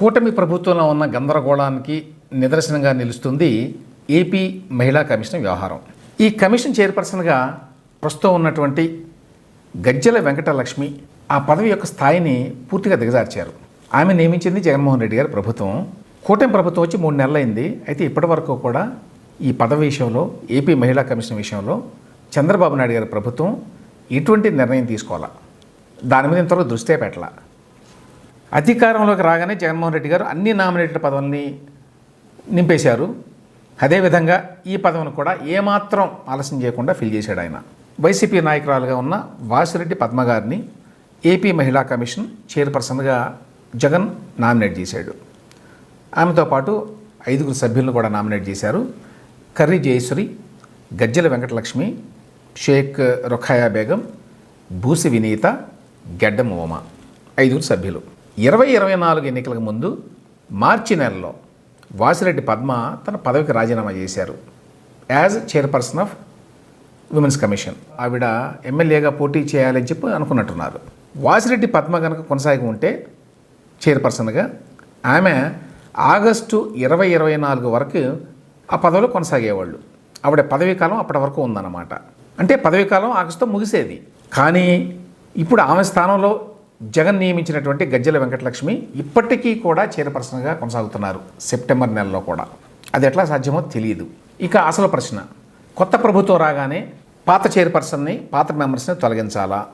కూటమి ప్రభుత్వంలో ఉన్న గందరగోళానికి నిదర్శనంగా నిలుస్తుంది ఏపీ మహిళా కమిషన్ వ్యవహారం. ఈ కమిషన్ చైర్పర్సన్గా ప్రస్తుతం ఉన్నటువంటి గజ్జల వెంకటలక్ష్మి ఆ పదవి యొక్క స్థాయిని పూర్తిగా దిగజార్చారు. ఆమె నియమించింది జగన్మోహన్ రెడ్డి గారి ప్రభుత్వం. కూటమి ప్రభుత్వం వచ్చి మూడు నెలలైంది. అయితే ఇప్పటి వరకు కూడా ఈ పదవి విషయంలో ఏపీ మహిళా కమిషన్ విషయంలో చంద్రబాబు నాయుడు గారి ప్రభుత్వం ఎటువంటి నిర్ణయం తీసుకోవాలా? దాని మీద ఇంతవరకు దృష్టి పెట్టాల? అధికారంలోకి రాగానే జగన్మోహన్ రెడ్డి గారు అన్ని నామినేటెడ్ పదవుల్ని నింపేశారు. అదేవిధంగా ఈ పదవిని కూడా ఏమాత్రం ఆలస్యం చేయకుండా ఫిల్ చేశాడు ఆయన. వైసీపీ నాయకురాలుగా ఉన్న వాసిరెడ్డి పద్మ గారిని ఏపీ మహిళా కమిషన్ చైర్పర్సన్గా జగన్ నామినేట్ చేశాడు. ఆమెతో పాటు ఐదుగురు సభ్యులను కూడా నామినేట్ చేశారు. కర్రీ జయేశ్వరి గజ్జల వెంకటలక్ష్మి షేక్ రుఖాయా బేగం బూసి వినీత గెడ్డం ఉమ ఐదుగురు సభ్యులు. ఇరవై ఇరవై నాలుగు ఎన్నికలకు ముందు మార్చి నెలలో వాసిరెడ్డి పద్మ తన పదవికి రాజీనామా చేశారు. As chairperson of women's commission ఆవిడ ఎమ్మెల్యేగా పోటీ చేయాలని చెప్పి అనుకున్నట్టున్నారు. వాసిరెడ్డి పద్మ కనుక కొనసాగి ఉంటే చైర్పర్సన్గా ఆమె ఆగస్టు ఇరవై ఇరవై నాలుగు వరకు ఆ పదవిలో కొనసాగేవాళ్ళు. ఆవిడ పదవీ కాలం అప్పటి వరకు ఉందన్నమాట. అంటే పదవీ కాలం ఆగస్టుతో ముగిసేది. కానీ ఇప్పుడు ఆమె స్థానంలో జగన్ నియమించినటువంటి గజ్జల వెంకటలక్ష్మి ఇప్పటికీ కూడా చైర్పర్సన్గా కొనసాగుతున్నారు సెప్టెంబర్ నెలలో కూడా. అది ఎట్లా సాధ్యమో తెలియదు. ఇక అసలు ప్రశ్న కొత్త ప్రభుత్వం రాగానే పాత చైర్పర్సన్ని పాత మెంబర్స్ని తొలగించాలా?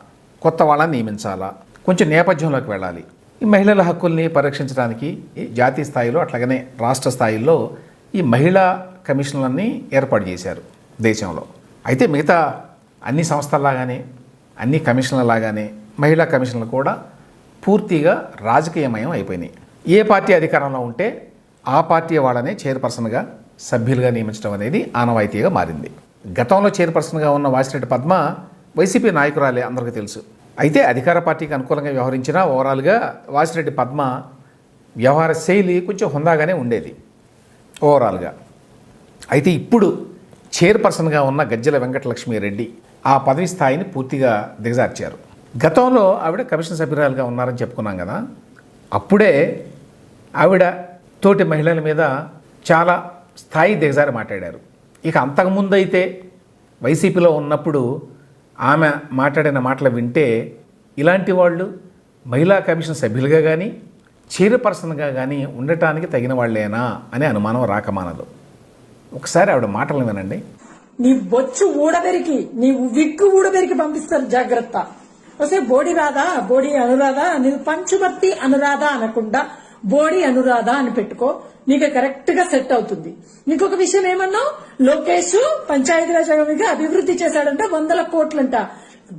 కొత్త వాళ్ళని నియమించాలా? కొంచెం నేపథ్యంలోకి వెళ్ళాలి. ఈ మహిళల హక్కుల్ని పరిరక్షించడానికి జాతీయ స్థాయిలో అట్లాగనే రాష్ట్ర స్థాయిలో ఈ మహిళా కమిషన్లన్నీ ఏర్పాటు చేశారు దేశంలో. అయితే మిగతా అన్ని సంస్థల్లాగానే అన్ని కమిషన్లలాగానే మహిళా కమిషన్లు కూడా పూర్తిగా రాజకీయమయం అయిపోయినాయి. ఏ పార్టీ అధికారంలో ఉంటే ఆ పార్టీ వాళ్ళనే చైర్పర్సన్గా సభ్యులుగా నియమించడం అనేది ఆనవాయితీగా మారింది. గతంలో చైర్పర్సన్గా ఉన్న వాసిరెడ్డి పద్మ వైసీపీ నాయకురాలే అందరికీ తెలుసు. అయితే అధికార పార్టీకి అనుకూలంగా వ్యవహరించిన ఓవరాల్గా వాసిరెడ్డి పద్మ వ్యవహార శైలి కొంచెం హుందాగానే ఉండేది. ఓవరాల్గా. అయితే ఇప్పుడు చైర్పర్సన్గా ఉన్న గజ్జల వెంకటలక్ష్మి రెడ్డి ఆ పదవి స్థాయిని పూర్తిగా దిగజార్చారు. గతంలో ఆవిడ కమిషన్ సభ్యురాలుగా ఉన్నారని చెప్పుకున్నాం కదా. అప్పుడే ఆవిడ తోటి మహిళల మీద చాలా స్థాయి దిగజారి మాట్లాడారు. ఇక అంతకుముందు అయితే వైసీపీలో ఉన్నప్పుడు ఆమె మాట్లాడిన మాటలు వింటే ఇలాంటి వాళ్ళు మహిళా కమిషన్ సభ్యులుగా కానీ చైర్పర్సన్గా కానీ ఉండటానికి తగిన వాళ్ళేనా అనే అనుమానం రాకమానదు ఒకసారి ఆవిడ మాటలు వినండి. నీ బొచ్చు ఊడబెరికి నీ విక్కు ఊడబెరికి పంపిస్తారు జాగ్రత్త. వస్తే బోడి రాధా బోడి అనురాధ నీవు పంచవర్తి అనురాధ అనకుండా బోడి అనురాధ అని పెట్టుకో. నీకు కరెక్ట్గా సెట్ అవుతుంది. ఇంకొక విషయం ఏమన్నావు? లోకేష్ పంచాయతీరాజ్ అభివృద్ధి చేశాడంట వందల కోట్లంట.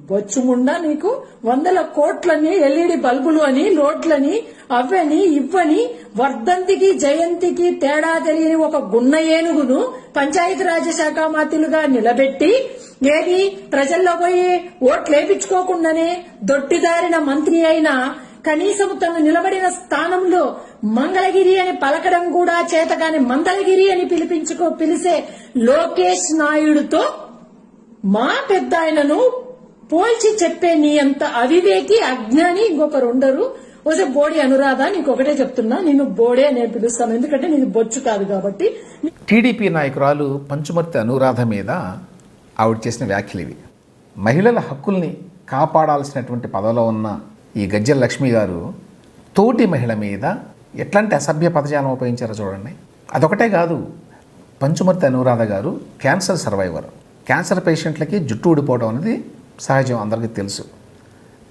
బొచ్చుముండా నీకు వందల కోట్లని ఎల్ఈడి బల్బులు అని లోట్లని అవ్వని ఇవ్వని వర్ధంతికి జయంతికి తేడా తెలియని ఒక గున్న ఏనుగును పంచాయతీరాజ్ శాఖ మాతులుగా నిలబెట్టి ఏది ప్రజల్లో పోయి ఓట్లు వేపించుకోకుండానే దొట్టిదారిన మంత్రి అయినా కనీసం తను నిలబడిన స్థానంలో మంగళగిరి అని పలకడం కూడా చేతగాని మంగళగిరి అని పిలిపించుకో పిలిసే లోకేష్ నాయుడుతో మా పెద్ద ఆయనను పోల్చి చెప్పే నీ అంత అవివేకి అజ్ఞాని ఇంకొకరు ఉండరు. ఓసే బోడి అనురాధ నీకొకటే చెప్తున్నా నేను బోడే అనే పిలుస్తాను. ఎందుకంటే నేను బొచ్చు కాదు కాబట్టి. టీడీపీ నాయకురాలు పంచుమర్తి అనురాధ మీద ఆవిడ చేసిన వ్యాఖ్యలు ఇవి. మహిళల హక్కుల్ని కాపాడాల్సినటువంటి పదవిలో ఉన్న ఈ గజ్జల లక్ష్మి గారు తోటి మహిళ మీద ఎట్లాంటి అసభ్య పదజాలం ఉపయోగించారో చూడండి. అదొకటే కాదు పంచుమర్తి అనురాధ గారు క్యాన్సర్ సర్వైవర్. క్యాన్సర్ పేషెంట్లకి జుట్టు ఊడిపోవడం అనేది సహజం అందరికీ తెలుసు.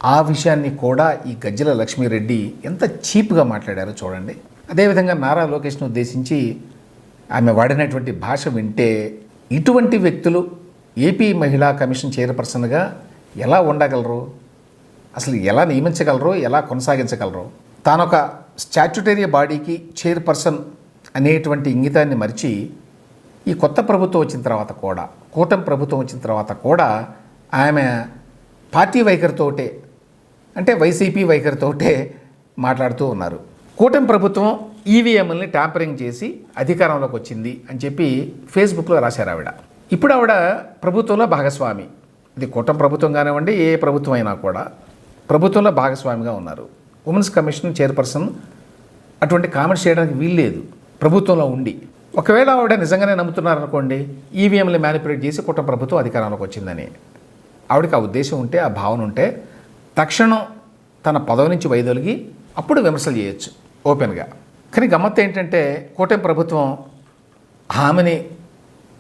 ఆ విషయాన్ని కూడా ఈ గజ్జల లక్ష్మీరెడ్డి ఎంత చీప్గా మాట్లాడారో చూడండి. అదేవిధంగా నారా లోకేష్ను ఉద్దేశించి ఆమె వాడినటువంటి భాష వింటే ఇటువంటి వ్యక్తులు ఏపీ మహిళా కమిషన్ చైర్పర్సన్గా ఎలా ఉండగలరు? అసలు ఎలా నియమించగలరు? ఎలా కొనసాగించగలరు? తానొక స్టాట్యుటరీ బాడీకి చైర్పర్సన్ అనేటువంటి ఇంగితాన్ని మరిచి ఈ కొత్త ప్రభుత్వం వచ్చిన తర్వాత కూడా కూటమి ప్రభుత్వం వచ్చిన తర్వాత కూడా ఆమె పార్టీ వైఖరితోటే అంటే వైసీపీ వైఖరితోటే మాట్లాడుతూ ఉన్నారు. కూటమి ప్రభుత్వం ఈవీఎంలని ట్యాంపరింగ్ చేసి అధికారంలోకి వచ్చింది అని చెప్పి ఫేస్బుక్లో రాశారు ఆవిడ. ఇప్పుడు ఆవిడ ప్రభుత్వంలో భాగస్వామి. ఇది కూటమి ప్రభుత్వం కానివ్వండి ఏ ప్రభుత్వం అయినా కూడా ప్రభుత్వంలో భాగస్వామిగా ఉన్నారు. ఉమెన్స్ కమిషన్ చైర్పర్సన్ అటువంటి కామెంట్స్ చేయడానికి వీల్లేదు. ప్రభుత్వంలో ఉండి. ఒకవేళ ఆవిడ నిజంగానే నమ్ముతున్నారనుకోండి ఈవీఎంలు మ్యానిపులేట్ చేసి కుటుంబ ప్రభుత్వం అధికారంలోకి వచ్చిందని. ఆవిడకి ఆ ఉద్దేశం ఉంటే ఆ భావన ఉంటే తక్షణం తన పదవి నుంచి వైదొలిగి అప్పుడు విమర్శలు చేయొచ్చు ఓపెన్గా. కానీ గమ్మత్తు ఏంటంటే కూటమి ప్రభుత్వం ఆమెని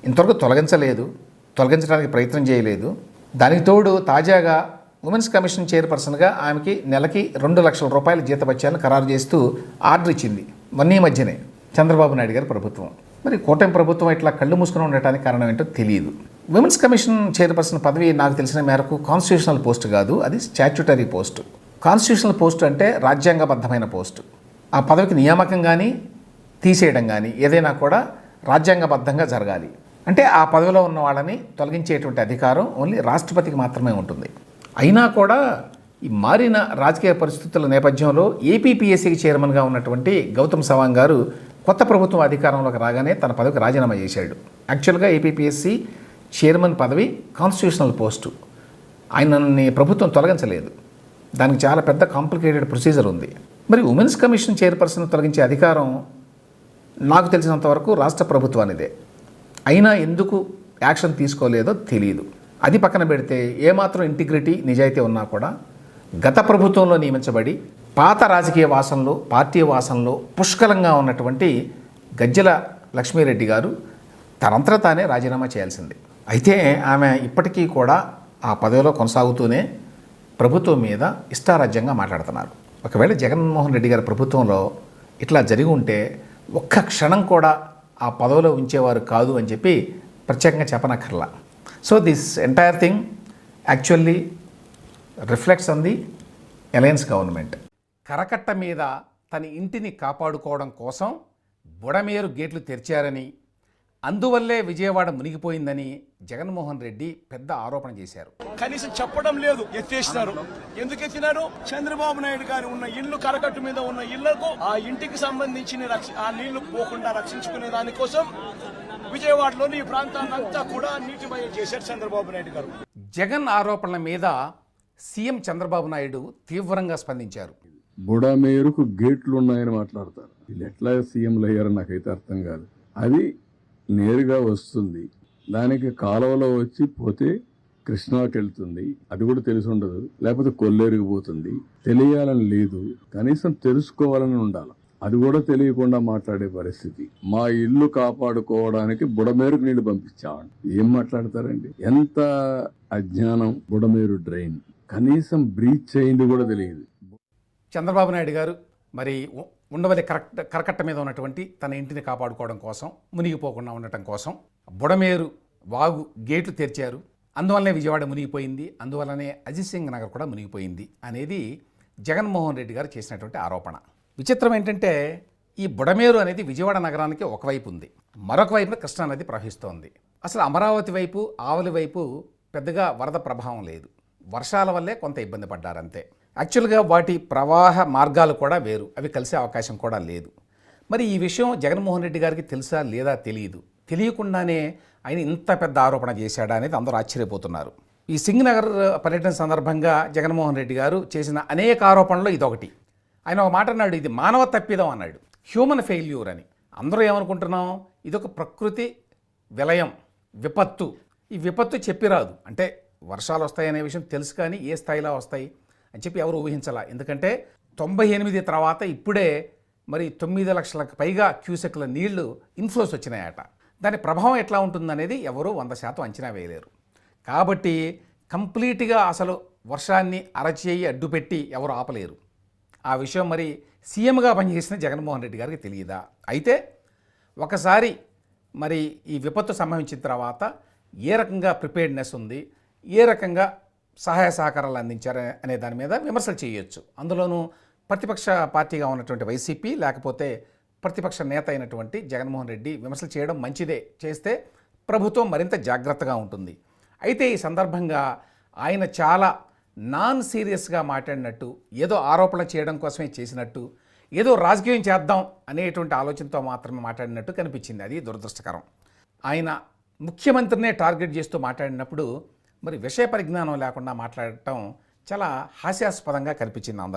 ఇంతవరకు తొలగించలేదు తొలగించడానికి ప్రయత్నం చేయలేదు. దానికి తోడు తాజాగా ఉమెన్స్ కమిషన్ చైర్పర్సన్గా ఆమెకి నెలకి రెండు లక్షల రూపాయల జీతభత్యాలను ఖరారు చేస్తూ ఆర్డర్ ఇచ్చింది మొన్న ఈ మధ్యనే చంద్రబాబు నాయుడు గారి ప్రభుత్వం. మరి కూటమి ప్రభుత్వం ఇట్లా కళ్ళు మూసుకుని ఉండటానికి కారణం ఏంటో తెలియదు. విమెన్స్ కమిషన్ చైర్పర్సన్ పదవి నాకు తెలిసిన మేరకు కాన్స్టిట్యూషనల్ పోస్ట్ కాదు అది స్టాచ్యుటరీ పోస్ట్ కాన్స్టిట్యూషనల్ పోస్ట్ అంటే రాజ్యాంగబద్ధమైన పోస్ట్ ఆ పదవికి నియామకం కానీ తీసేయడం కానీ ఏదైనా కూడా రాజ్యాంగబద్ధంగా జరగాలి. అంటే ఆ పదవిలో ఉన్న వాళ్ళని తొలగించేటువంటి అధికారం ఓన్లీ రాష్ట్రపతికి మాత్రమే ఉంటుంది. అయినా కూడా ఈ మారిన రాజకీయ పరిస్థితుల నేపథ్యంలో ఏపీపీఎస్సీకి చైర్మన్గా ఉన్నటువంటి గౌతమ్ సవాంగ్ గారు కొత్త ప్రభుత్వం అధికారంలోకి రాగానే తన పదవికి రాజీనామా చేశాడు. యాక్చువల్గా ఏపీపీఎస్సీ చైర్మన్ పదవి కాన్స్టిట్యూషనల్ పోస్టు ఆయనని ప్రభుత్వం తొలగించలేదు. దానికి చాలా పెద్ద కాంప్లికేటెడ్ ప్రొసీజర్ ఉంది. మరి ఉమెన్స్ కమిషన్ చైర్పర్సన్ తొలగించే అధికారం నాకు తెలిసినంతవరకు రాష్ట్ర ప్రభుత్వానిదే. అయినా ఎందుకు యాక్షన్ తీసుకోలేదో తెలియదు అది పక్కన పెడితే ఏమాత్రం ఇంటిగ్రిటీ నిజాయితీ ఉన్నా కూడా గత ప్రభుత్వంలో నియమించబడి పాత రాజకీయ వాసనలో పార్టీ వాసనలో పుష్కలంగా ఉన్నటువంటి గజ్జల లక్ష్మీరెడ్డి గారు తనంతట తానే రాజీనామా చేయాల్సింది. అయితే ఆమె ఇప్పటికీ కూడా ఆ పదవిలో కొనసాగుతూనే ప్రభుత్వం మీద ఇష్టారాజ్యంగా మాట్లాడుతున్నారు. ఒకవేళ జగన్మోహన్ రెడ్డి గారి ప్రభుత్వంలో ఇట్లా జరిగి ఉంటే ఒక్క క్షణం కూడా ఆ పదవిలో ఉంచేవారు కాదు అని చెప్పి ప్రత్యేకంగా చెప్పనక్కర్లా. So this entire thing actually reflects on the alliance government కరకట్ట మీద తన ఇంటిని కాపాడుకోవడం కోసం బుడమేరు గేట్లు తెరిచారని అందువల్లే విజయవాడ మునిగిపోయిందని జగన్మోహన్ రెడ్డి పెద్ద ఆరోపణ చేశారు. కనీసం చెప్పడం లేదు ఎత్తేసినారు. ఎందుకు ఎత్తినారు? చంద్రబాబు నాయుడు గారు ఉన్న ఇల్లు కరకట్టు మీద ఉన్న ఇళ్ళకు ఆ ఇంటికి సంబంధించిన రక్ష- ఆ నీళ్ళు పోకుండా రక్షించుకునే దానికోసం విజయవాడలోని ఈ ప్రాంతాన్నంతా కూడా నీటిమయం చేశారు చంద్రబాబు నాయుడు గారు. జగన్ ఆరోపణల మీద సీఎం చంద్రబాబు నాయుడు తీవ్రంగా స్పందించారు. బుడమేరుకు గేట్లు ఉన్నాయని మాట్లాడతారు. వీళ్ళు ఎట్లా సీఎంలు అయ్యారో నాకైతే అర్థం కాదు. అది నేరుగా వస్తుంది. దానికి కాలువలో వచ్చి పోతే కృష్ణాకి వెళ్తుంది అది కూడా తెలిసి ఉండదు. లేకపోతే కొల్లేరుగిపోతుంది తెలియాలని లేదు. కనీసం తెలుసుకోవాలని ఉండాలి. అది కూడా తెలియకుండా మాట్లాడే పరిస్థితి. మా ఇల్లు కాపాడుకోవడానికి బుడమేరుకు నీళ్ళు పంపించామండి ఏం మాట్లాడతారండి? ఎంత అజ్ఞానం బుడమేరు డ్రైన్. కనీసం బ్రీచ్ అయింది కూడా తెలియదు. చంద్రబాబు నాయుడు గారు మరి ఉండవల్లి కరెక్ట్ కరకట్ట మీద ఉన్నటువంటి తన ఇంటిని కాపాడుకోవడం కోసం మునిగిపోకుండా ఉండటం కోసం బుడమేరు వాగు గేట్లు తెరిచారు. అందువల్లనే విజయవాడ మునిగిపోయింది. అందువల్లనే అజిత్ సింగ్ నగర్ కూడా మునిగిపోయింది అనేది జగన్మోహన్ రెడ్డి గారు చేసినటువంటి ఆరోపణ. విచిత్రం ఏంటంటే ఈ బుడమేరు అనేది విజయవాడ నగరానికి ఒకవైపు ఉంది. మరొక వైపున కృష్ణానది ప్రవహిస్తోంది. అసలు అమరావతి వైపు ఆవలి వైపు పెద్దగా వరద ప్రభావం లేదు. వర్షాల వల్లే కొంత ఇబ్బంది పడ్డారంతే. యాక్చువల్గా వాటి ప్రవాహ మార్గాలు కూడా వేరు. అవి కలిసే అవకాశం కూడా లేదు. మరి ఈ విషయం జగన్మోహన్ రెడ్డి గారికి తెలుసా లేదా తెలియదు. తెలియకుండానే ఆయన ఇంత పెద్ద ఆరోపణ చేశాడా అనేది అందరూ ఆశ్చర్యపోతున్నారు. ఈ సింగ్ నగర్ పర్యటన సందర్భంగా జగన్మోహన్ రెడ్డి గారు చేసిన అనేక ఆరోపణలు ఇదొకటి. ఆయన ఒక మాట అన్నాడు ఇది మానవ తప్పిదం అన్నాడు. హ్యూమన్ ఫెయిల్యూర్ అని. అందరూ ఏమనుకుంటున్నాం? ఇదొక ప్రకృతి విలయం విపత్తు. ఈ విపత్తు చెప్పిరాదు. అంటే వర్షాలు వస్తాయనే విషయం తెలుసు కానీ ఏ స్థాయిలో వస్తాయి? అని చెప్పి ఎవరు ఊహించాల. ఎందుకంటే తొంభై ఎనిమిది తర్వాత ఇప్పుడే మరి తొమ్మిది లక్షలకు పైగా క్యూసెక్ల నీళ్ళు ఇన్ఫ్లోస్ వచ్చినాయట. దాని ప్రభావం ఎట్లా ఉంటుందనేది ఎవరూ వంద శాతం అంచనా వేయలేరు. కాబట్టి కంప్లీట్గా అసలు వర్షాన్ని అరచేయి అడ్డుపెట్టి ఎవరు ఆపలేరు. ఆ విషయం మరి సీఎంగా పనిచేసిన జగన్మోహన్ రెడ్డి గారికి తెలియదా? అయితే ఒకసారి మరి ఈ విపత్తు సంభవించిన తర్వాత ఏ రకంగా ప్రిపేర్డ్నెస్ ఉంది? ఏ రకంగా సహాయ సహకారాలు అందించారు అనే దాని మీద విమర్శలు చేయొచ్చు. అందులోనూ ప్రతిపక్ష పార్టీగా ఉన్నటువంటి వైసీపీ లేకపోతే ప్రతిపక్ష నేత అయినటువంటి జగన్మోహన్ రెడ్డి విమర్శలు చేయడం మంచిదే. చేస్తే ప్రభుత్వం మరింత జాగ్రత్తగా ఉంటుంది. అయితే ఈ సందర్భంగా ఆయన చాలా నాన్ సీరియస్గా మాట్లాడినట్టు ఏదో ఆరోపణ చేయడం కోసమే చేసినట్టు ఏదో రాజకీయం చేద్దాం అనేటువంటి ఆలోచనతో మాత్రమే మాట్లాడినట్టు కనిపించింది. అది దురదృష్టకరం. ఆయన ముఖ్యమంత్రినే టార్గెట్ చేస్తూ మాట్లాడినప్పుడు మరి విషయ పరిజ్ఞానం లేకుండా మాట్లాడటం చాలా హాస్యాస్పదంగా కనిపించింది అందరికీ.